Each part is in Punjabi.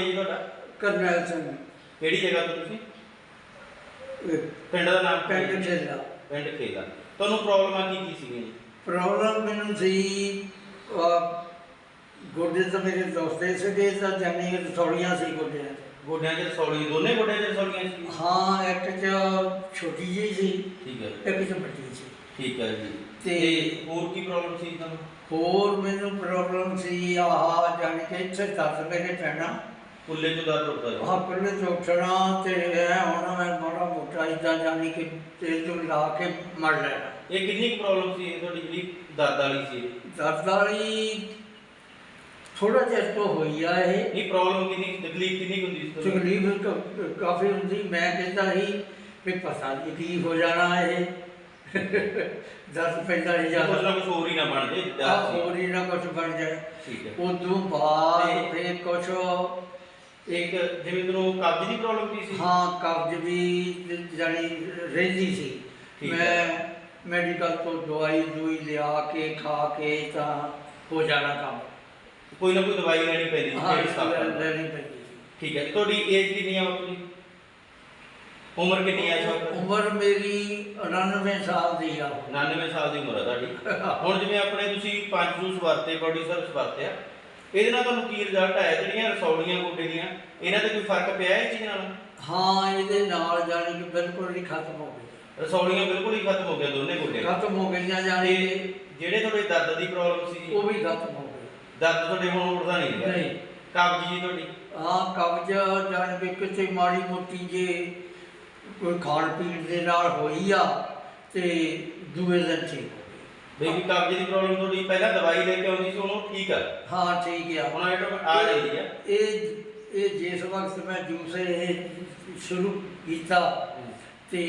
ਹੈ ਜੀ ਤੁਹਾਡਾ? ਕਰਨੈਲ ਸਿੰਘ। ਕਿਹੜੀ ਜਗ੍ਹਾ ਤੋਂ ਤੁਸੀਂ? ਇਹ ਪਿੰਡ ਦਾ ਨਾਮ? ਪਿੰਡ ਛੇਲਾ ਪਿੰਡ ਖੇਲਾ। ਤੁਹਾਨੂੰ ਪ੍ਰੋਬਲਮਾਂ ਕੀ ਕੀ ਸੀਗੀਆਂ ਜੀ? ਪ੍ਰੋਬਲਮ ਮੈਨੂੰ ਸੀ ਅਹ, ਗੋਡੇ ਤਾਂ ਮੇਰੇ ਦੋਸਤੇ ਸੀਗੇ ਤਾਂ ਜਾਨੀ ਰਸੌਲੀਆਂ ਸੀ ਗੋਡਿਆਂ 'ਚ। ਗੋਡਿਆਂ 'ਚ ਰਸੌਲੀ ਦੋਨੇ ਗੋਡਿਆਂ 'ਚ ਰਸੌਲੀਆਂ ਸੀ? ਹਾਂ ਇੱਕ 'ਚ ਛੋਟੀ ਜਿਹੀ ਸੀ ਠੀਕ ਹੈ। ਇੱਕ 'ਚ ਵੱਡੀ ਸੀ। ਠੀਕ ਹੈ ਜੀ। ਤੇ- ਤੇ ਹੋਰ ਕੀ ਪ੍ਰੋਬਲਮ ਸੀ ਤੁਹਾਨੂੰ? ਹੋਰ ਮੈਨੂੰ ਪ੍ਰੋਬਲਮ ਸੀ ਆਹ ਜਾਣੀ ਕਿ ਇੱਥੇ ਦਰਦ ਮੇਰੇ ਪੈਣਾ। ਕੁੱਲੇ ਤੋਂ ਦਰਦ ਉੱਠਦਾ ਜੀ। ਪੱਲੇ ਤੋਂ ਉੱਠਣਾ ਤੇ ਇਹ ਹੁਣ ਮੈਂ ਮਾੜਾ ਮੋਟਾ ਇਦਾਂ ਜਾਣੀ ਕਿ ਤੇਲ ਤੋਂ ਲਾ ਕੇ ਮੜ ਲੈਣਾ। ਇਹ ਕਿੰਨੀ ਕੁ ਪ੍ਰੋਬਲਮ ਸੀ? ਇਹ ਤੁਹਾਡੀ ਜਿਹੜੀ ਦਰਦ ਵਾਲੀ ਸੀ। ਦਰਦ ਵਾਲੀ ਥੋੜਾ ਜਿਹਾ ਤੋਂ ਹੋਈ ਆ ਇਹ। ਇਹ ਪ੍ਰੋਬਲਮ ਕਿੰਨੀ ਤਕਲੀਫ ਕਿੰਨੀ ਕੁ ਹੁੰਦੀ ਸੀ ਤੁਹਾਨੂੰ? ਤਕਲੀਫ ਕ- ਕਾਫੀ ਹੁੰਦੀ। ਮੈਂ ਕਹਿੰਦਾ ਸੀ ਵੀ ਪਤਾ ਨਹੀਂ ਕੀ ਹੋ ਜਾਣਾ ਇਹ। ਦਰਦ ਪੈਂਦਾ ਨਹੀਂ ਕੁਛ ਨਾ ਜਾਂਦਾ ਕੁਛ ਹੋਰ ਹੀ ਨਾ ਬਣ ਜੇ ਦਰਦ ਸੀ। ਹੋਰ ਹੀ ਨਾ ਕੁਝ ਬਣ ਜਾਏ। ਠੀਕ ਹੈ। ਉਦੋਂ ਬਾਅਦ ਤੇ- ਫਿਰ ਕੁਝ ਇੱਕ ਜਿਵੇਂ ਤੁਹਾਨੂੰ ਕਬਜ਼ ਦੀ ਪ੍ਰੋਬਲਮ ਕੀ ਸੀ? ਹਾਂ ਕਬਜ਼ ਵੀ ਜਾਣੀ ਰਹਿੰਦੀ ਸੀ। ਠੀਕ ਮੈਂ ਮੈਡੀਕਲ ਤੋਂ ਦਵਾਈ ਦੂਈ ਲਿਆ ਕੇ ਖਾ ਕੇ ਤਾਂ ਹੋ ਜਾਣਾ ਕੰਮ। ਕੋਈ ਨਾ ਕੋਈ ਦਵਾਈ ਲੈਣੀ ਪੈਂਦੀ ਸੀ ਹਾਂ ਜਿਹੜੀ ਸਟਾਪ। ਲੈਣੀ ਪੈਂਦੀ ਸੀ। ਠੀਕ ਹੈ ਤੁਹਾਡੀ ਏਜ ਕਿੰਨੀ ਆ ਜੀ? ਉਮਰ ਕਿੰਨੀ ਆ ਵਕਤ? ਉਮਰ ਮੇਰੀ 99 ਸਾਲ ਦੀ ਆ। 99 ਸਾਲ ਦੀ ਉਮਰ ਹੈ ਤੁਹਾਡੀ। ਹੁਣ ਜਿਵੇਂ ਆਪਣੇ ਤੁਸੀਂ ਪੰਜ ਜੂਸ ਵਰਤੇ ਬੋਡੀ ਸਰਵਿਸ ਵਰਤਿਆ ਇਹਦੇ ਨਾਲ ਤੁਹਾਨੂੰ ਕੀ ਰਿਜ਼ਲਟ ਆਇਆ? ਜਿਹੜੀਆਂ ਰਸੌਲੀਆਂ ਗੋਡੇ ਦੀਆਂ ਇਹਨਾਂ ਤੇ ਕੋਈ ਫ਼ਰਕ ਪਿਆ ਇਹ ਚੀਜ਼ ਨਾਲ? ਹਾਂ ਇਹਦੇ ਨਾਲ ਜਾਣੀ ਕਿ ਬਿਲਕੁਲ ਹੀ ਖਤਮ ਹੋ ਗਈ ਰਸੌਲੀਆਂ ਬਿਲਕੁਲ ਹੀ ਖਤਮ ਹੋ ਗਈਆਂ ਦੋਨੇ ਗੋਡੇ ਖਤਮ ਹੋ ਗਈਆਂ ਜਾਣੀ ਤੇ ਜਿਹੜੇ ਤੁਹਾਡੇ ਦਰਦ ਦੀ ਪ੍ਰੋਬਲਮ ਸੀ? ਉਹ ਵੀ ਖਤਮ ਹੋ ਗਈ ਦਰਦ ਤੁਹਾਡੇ ਹੁਣ ਉੱਠਦਾ ਨਹੀਂ ਹੈਗਾ। ਨਹੀਂ। ਕਬਜ਼ ਜੀ ਤੁਹਾਡੀ? ਹਾਂ ਕਬਜ਼ ਜਾਣ ਕੇ ਕਿਤੇ ਮਾੜੀ ਮੋਟੀ ਜੇ ਕੋਈ ਖਾਣ ਪੀਣ ਦੇ ਨਾਲ ਹੋਈ ਆ ਤੇ ਦੂਏ ਦਿਨ ਠੀਕ। ਹੋ ਗਈ ਬੇਬੀ ਕਬਜ਼ ਦੀ ਪ੍ਰੋਬਲਮ ਤੁਹਾਡੀ ਪਹਿਲਾਂ ਦਵਾਈ ਲੈ ਕੇ ਆਉਂਦੀ ਸੀ ਹੁਣ ਉਹ ਠੀਕ ਆ ਹਾਂ ਠੀਕ ਆ। ਹੁਣ ਆਟੋਮੈਟਿਕ ਆ ਜਾਂਦੀ ਆ। ਇਹ ਇਹ ਜਿਸ ਵਕਤ ਮੈਂ ਜੂਸ ਇਹ ਸ਼ੁਰੂ ਕੀਤਾ ਤੇ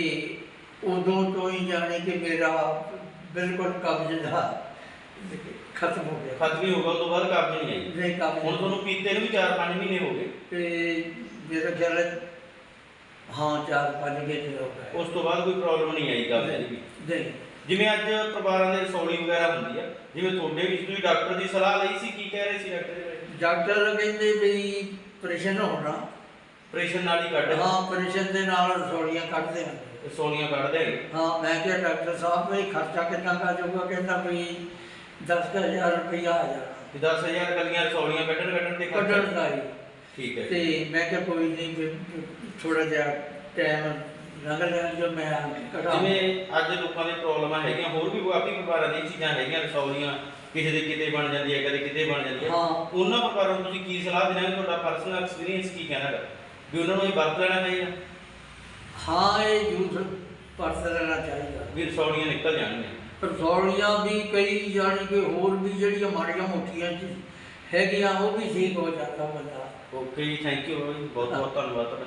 ਉਦੋਂ ਤੋਂ ਹੀ ਜਾਣੇ ਕਿ ਮੇਰਾ ਬਿਲਕੁਲ ਕਬਜ਼ ਦਾ ਖਤਮ ਹੋ ਗਿਆ। ਖਤਮ ਹੀ ਹੋ ਗਿਆ ਤੋਂ ਬਾਅਦ ਕਬਜ਼ ਨਹੀਂ ਆਈ। ਨਹੀਂ ਕਬਜ਼ ਹੁਣ ਤੁਹਾਨੂੰ ਪੀਤੇ ਨੂੰ ਵੀ 4-5 ਮਹੀਨੇ ਹੋ ਗਏ। ਤੇ ਮੇਰਾ ਖਿਆਲ ਹੈ ਹਾਂ ਚਾਰ ਪੰਜ ਘੰਟੇ ਹੋ ਗਏ। ਉਸ ਤੋਂ ਬਾਅਦ ਕੋਈ ਪ੍ਰੋਬਲਮ ਨਹੀਂ ਆਈ ਕਬਜ਼ ਦੀ ਵੀ। ਨਹੀਂ। ਜਿਵੇਂ ਅੱਜ ਪਰਿਵਾਰਾਂ ਦੇ ਰਸੌਲੀ ਵਗੈਰਾ ਹੁੰਦੀ ਆ ਜਿਵੇਂ ਤੁਹਾਡੇ ਵਿੱਚ ਤੁਸੀਂ ਡਾਕਟਰ ਦੀ ਸਲਾਹ ਲਈ ਸੀ ਕੀ ਕਹਿ ਰਹੇ ਸੀ ਡਾਕਟਰ ਡਾਕਟਰ ਕਹਿੰਦੇ ਵੀ ਆਪਰੇਸ਼ਨ ਹੋਣਾ। ਆਪਰੇਸ਼ਨ ਨਾਲ ਹੀ ਕੱਢ ਹਾਂ ਆਪਰੇਸ਼ਨ ਦੇ ਨਾਲ ਰਸੌਲੀਆਂ ਕੱਢਦੇ ਹਾਂ ਰਸੌਲੀਆਂ ਕੱਢ ਦੇਣਗੇ ਹਾਂ ਮੈਂ ਕਿਹਾ ਡਾਕਟਰ ਸਾਹਿਬ ਵੀ ਖਰਚਾ ਕਿੰਨਾ ਕਾ ਜਾਊਗਾ? ਕਹਿੰਦਾ ਵੀ 10000 ਰੁਪਇਆ ਆ ਜਾਣਾ। ਕਿ 10000 ਕੱਲੀਆਂ ਰਸੌਲੀਆਂ ਕੱਢਣ ਕੱਢਣ ਤੇ ਕੱਢਣ ਦਾ ਹੀ। ਠੀਕ ਹੈ। ਤੇ ਮੈਂ ਕਿਹਾ ਕੋਈ ਨਹੀਂ ਥੋੜਾ ਜਿਹਾ ਟਾਈਮ ਲੈਣ ਜੋ ਮੈਂ ਕਢਾ ਜਿਵੇਂ ਅੱਜ ਲੋਕਾਂ ਦੇ ਪ੍ਰੋਬਲਮਾਂ ਹੈਗੀਆਂ ਹੋਰ ਵੀ ਕਾਫੀ ਪ੍ਰਕਾਰਾਂ ਦੀਆਂ ਚੀਜ਼ਾਂ ਹੈਗੀਆਂ ਰਸੌਲੀਆਂ ਕਿਸੇ ਦੇ ਕਿਤੇ ਬਣ ਜਾਂਦੀ ਹੈ ਕਦੇ ਕਿਤੇ ਬਣ ਜਾਂਦੀ ਹੈ। ਹਾਂ। ਉਹਨਾਂ ਪ੍ਰਕਾਰਾਂ ਨੂੰ ਤੁਸੀਂ ਕੀ ਸਲਾਹ ਦੇਣਾ ਤੁਹਾਡਾ ਪਰਸਨਲ ਐਕਸਪੀਰੀਅੰਸ ਕੀ ਕਹਿਣਾ ਹੈ? ਵੀ ਉਹਨਾਂ ਨੂੰ ਇਹ ਵਰਤ ਲੈਣਾ ਚਾਹੀਦਾ? ਹਾਂ ਇਹ ਜੂਸ ਪਰਸ ਲੈਣਾ ਚਾਹੀਦਾ। ਵੀ ਰਸੌਲੀਆਂ ਨਿਕਲ ਜਾਣਗੀਆਂ। ਰਸੌਲੀਆਂ ਵੀ ਕਈ ਜਾਣੀ ਕਿ ਹੋਰ ਵੀ ਜਿਹੜੀਆਂ ਮਾੜੀਆਂ ਮੋਟੀਆਂ ਚੀਜ਼ ਹੈਗੀਆਂ ਉਹ ਵੀ ਠੀਕ ਹੋ ਜਾਂਦਾ ਬੰਦਾ। ਓਕੇ ਜੀ ਥੈਂਕ ਯੂ ਬਹੁਤ ਬਹੁਤ ਧੰਨਵਾਦ ਤੁਹਾਡਾ।